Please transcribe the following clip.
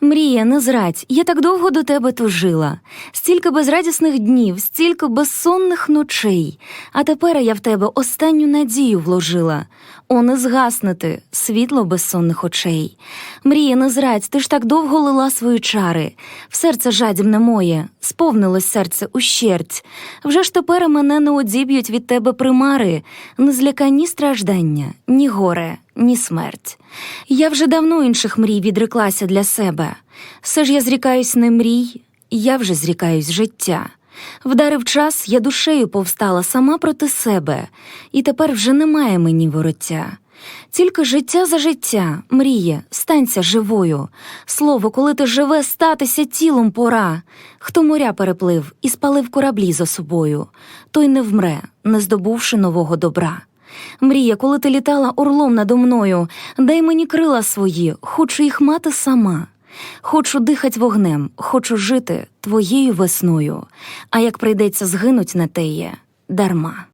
Мрія, не зрадь, я так довго до тебе тужила. Стільки безрадісних днів, стільки безсонних ночей. А тепер я в тебе останню надію вложила. О, не згаснути, світло безсонних очей. Мрія, не зрадь, ти ж так довго лила свої чари. В серце жадібне моє, сповнилось серце ущерть. Вже ж тепер мене не одіб'ють від тебе примари, не зляка ні страждання, ні горе, ні смерть. Я вже давно інших мрій відреклася для себе. Все ж я зрікаюсь не мрій, я вже зрікаюсь життя. Вдарив час, я душею повстала сама проти себе, і тепер вже немає мені вороття. Тільки життя за життя, мріє, станься живою. Слово, коли ти живе, статися тілом пора. Хто моря переплив і спалив кораблі за собою, той не вмре, не здобувши нового добра. Мрія, коли ти літала орлом надо мною, дай мені крила свої, хочу їх мати сама. Хочу дихать вогнем, хочу жити твоєю весною, а як прийдеться згинуть на теє, дарма.